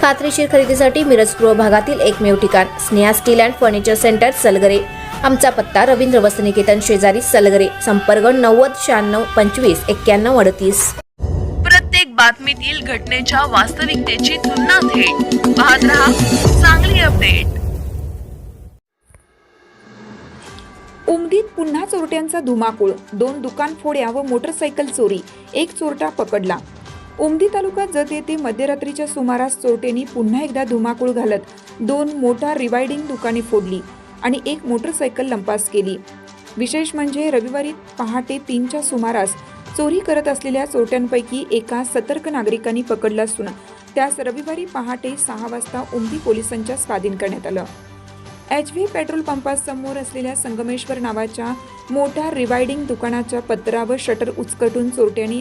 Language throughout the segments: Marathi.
खात्रीशीर खरेदीसाठी मिरज पूर्व भागातील एकमेव ठिकाण Sneha steel and furniture centre Salgare. आमचा पत्ता रवींद्र वसनिकेतन शेजारी सलगरे संपर्क नव्वद शहाण्णव पंचवीस एक्क्याण्णव अडतीस. प्रत्येक बातमीतील घटनेच्या वास्तविकतेची तुलना थेट. पाहत रहा चांगली अपडेट. उमदीत पुन्हा चोरट्यांचा धुमाकूळ. दोन दुकान फोड्या व मोटरसायकल चोरी. एक चोरटा पकडला. उमदी तालुक्यात जत येथे मध्यरात्रीच्या सुमारास चोरट्यांनी पुन्हा एकदा धुमाकूळ घालत दोन मोठा रिवायडिंग दुकाने फोडली आणि एक मोटरसायकल लंपास केली. विशेष म्हणजे रविवारी पहाटे तीनच्या सुमारास चोरी करत असलेल्या चोरट्यांपैकी एका सतर्क नागरिकांनी पकडलं असून त्यास रविवारी पहाटे सहा वाजता उमदी पोलिसांच्या स्वाधीन करण्यात आलं. एच व्ही पेट्रोल पंपासमोर असलेल्या संगमेश्वर नावाच्या मोठ्या रिवायडिंग दुकानाच्या पत्रा व शटर उचकटून चोरट्यांनी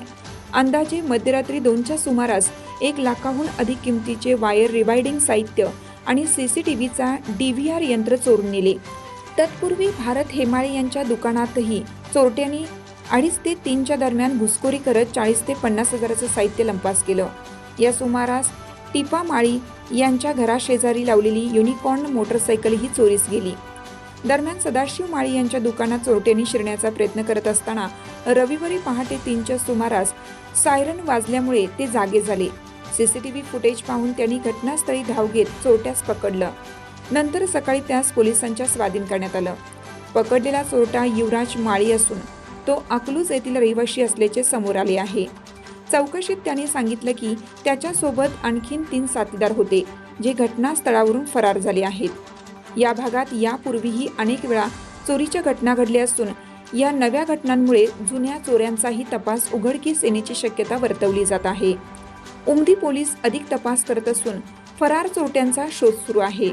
अंदाजे मध्यरात्री दोनच्या सुमारास एक लाखाहून अधिक किमतीचे वायर रिवायडिंग साहित्य आणि सीसीटीव्हीचा डी व्ही आर यंत्र चोरून नेले. तत्पूर्वी भारत हेमाळे यांच्या दुकानातही चोरट्यांनी अडीच ते तीनच्या दरम्यान घुसखोरी करत चाळीस ते पन्नास हजाराचं साहित्य लंपास केलं. या सुमारास टिपा माळी यांच्या घराशेजारी लावलेली युनिकॉर्न मोटरसायकल ही चोरीस गेली. दरम्यान सदाशिव माळी यांच्या दुकानात चोरट्यांनी शिरण्याचा प्रयत्न करत असताना रविवारी पहाटे तीनच्या सुमारास सायरन वाजल्यामुळे ते जागे झाले. सीसीटीव्ही फुटेज पाहून त्यांनी घटनास्थळी धाव घेत चोरट्यास पकडलं. नंतर सकाळी त्यास पोलिसांच्या स्वाधीन करण्यात आलं. पकडलेला चोरटा युवराज माळी असून तो अकलूज येथील रहिवाशी असल्याचे समोर आले आहे. चौकशीत त्याने सांगितलं की त्याच्यासोबत आणखीन तीन साथीदार होते जे घटनास्थळावरून फरार झाले आहेत. या भागात यापूर्वीही अनेक वेळा चोरीच्या घटना घडल्या असून या नव्या घटनांमुळे जुन्या चोऱ्यांचाही तपास उघडकीस येण्याची शक्यता वर्तवली जात आहे. उमदी पोलीस अधिक तपास करत असून फरार चोरट्यांचा शोध सुरू आहे.